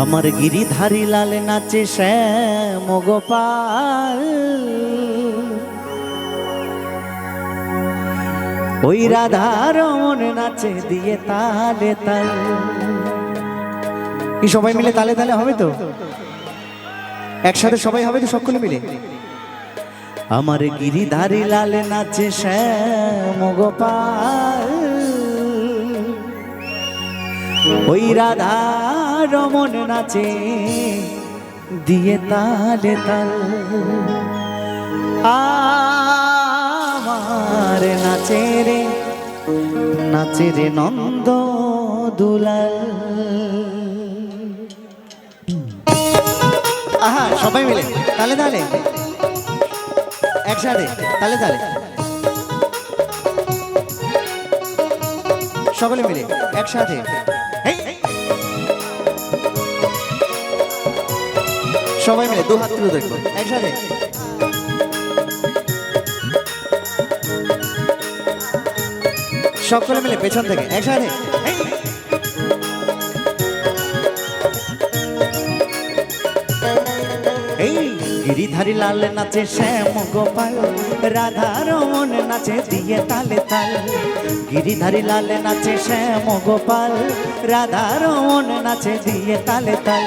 আমার গিরিধারী লাল নাচে শ্যাম গোপাল ওই রাধা রমন নাচে দিয়ে তালে তাল। কি সবাই মিলে তালে তালে হবে তো? একসাথে সবাই হবে তো সকলে মিলে? আমার গিরিধারী লাল নাচে শ্যাম গোপাল ওই রাধা রমন নাচে, দিয়ে তালে তাল। আমার নাচে রে নাচে রে নন্দ দুলাল। আহা, সবাই মিলে, তালে তালে। একসাথে, তালে তালে। সকলে মিলে, একসাথে। সবাই মিলে দু হাত তুলে দেখব একসাথে। সকলে মিলে পেছন থেকে একসাথে। এই গিরিধারী লাল নাচে শ্যাম গোপাল রাধা রমন নাচে দিয়ে তালে তাল। গিরিধারী লাল নাচে শ্যাম গোপাল রাধা রমন নাচে দিয়ে তালে তাল।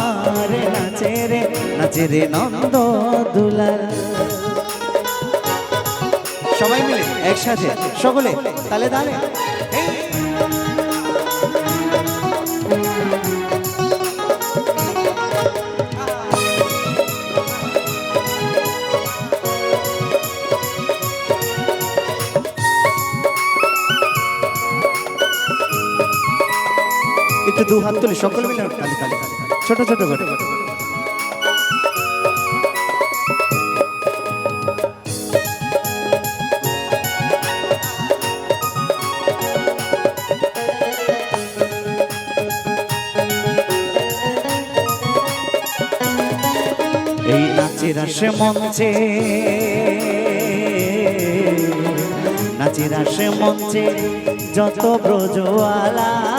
নাচে রে নাচে রে নন্দ দুলাল। সবাই মিলে একসাথে, সকলে, তালে তালে। একটু দু হাত তুলে সকল মিলে তালে তালে। ছোট ছোট করে। এই নাচের আসে মঞ্চে নাচের আসে মঞ্চে যত ব্রজওয়ালা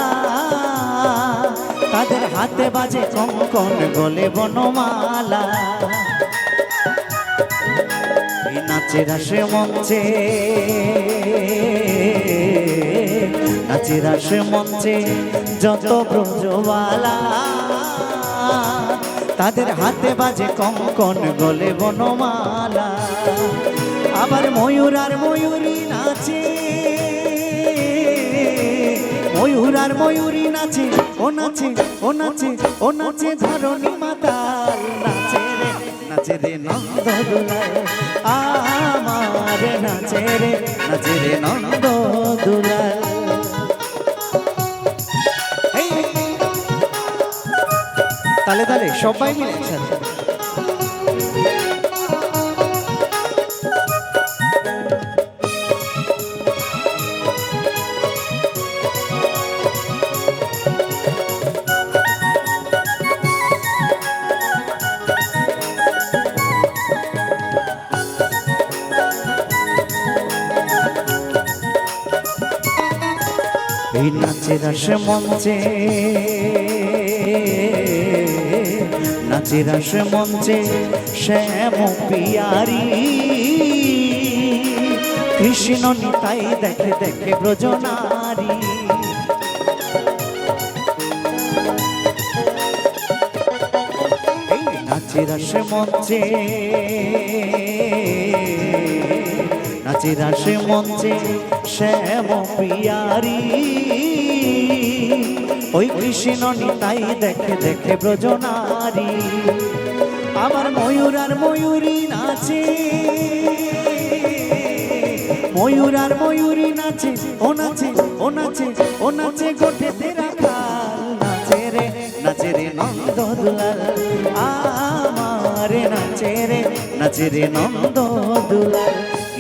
তাদের হাতে বাজে কঙ্কন গলে বনমালা। নাচের আসে মঞ্চে, নাচের আসে মঞ্চে যত ব্রজওয়ালা। তাদের হাতে বাজে কঙ্কন গলে বনমালা। আবার ময়ূর আর ময়ূরী নাচে। আর ময়ূরী নাচে, ও নাচে ও নাচে ও নাচে ধরণী মাতাল নাচে রে নাচে রে নন্দ দুলাল আমার নাচে রে নাচে রে নন্দ দুলাল তালে তালে সবাই মিলে একসাথে। এই নাচের আসে মঞ্চে নাচের আসে মঞ্চে শ্যাম পিয়ারি। কৃষ্ণ নিতাই দেখে দেখে ব্রজনারী। এই নাচের মঞ্চে নাচের আসে মঞ্চে শ্যাম পিয়ারি। ওই কৃষ্ণ নিতাই দেখে দেখে ব্রজনারী। আমার ময়ূর আর ময়ূরী নাচে। ময়ূর আর ময়ূরী নাচে, ও নাচে ও নাচে ও নাচে কাল। নাচে রে নাচে রে নন্দ দুলাল, আমার নাচে রে নাচে রে নন্দ দুলাল।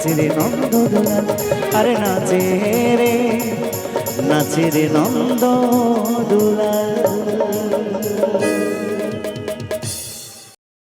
নাচে রে নন্দ দুলাল আরে নাচে রে নাচে রে নন্দ দুলাল